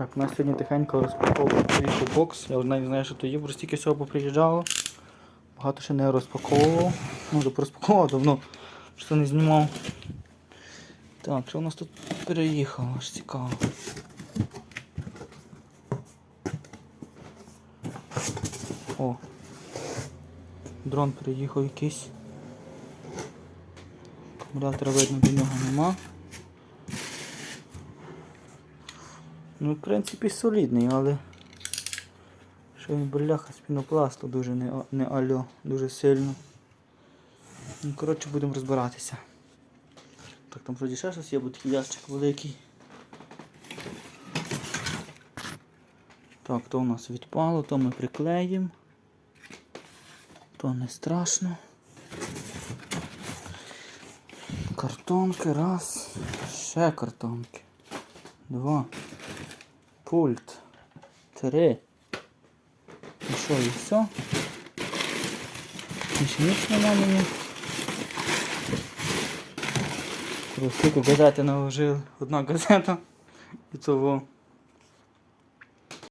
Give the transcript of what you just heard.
Так, у нас сьогодні тихенько розпаковував бокс. Я навіть не знаю, що то є, бо стільки всього поприїжджало. Багато ще не розпаковував. Ну, розпаковував давно, що не знімав. Так, що у нас тут переїхало, аж цікаво. О. Дрон переїхав якийсь. Акумулятора видно до нього нема. Ну, в принципі, солідний, але що він бляха з пінопласту дуже не, не альо, дуже сильно. Ну, коротше, будемо розбиратися. Так, там вроді ще щось є, бо такий ящик великий. Так, то у нас відпало, то ми приклеїмо. То не страшно. Картонки, раз. Ще картонки. Два. Пульт. Три. І що, і все? Більше ніч нема мені. Скільки газети наложили. Одна газета. І того.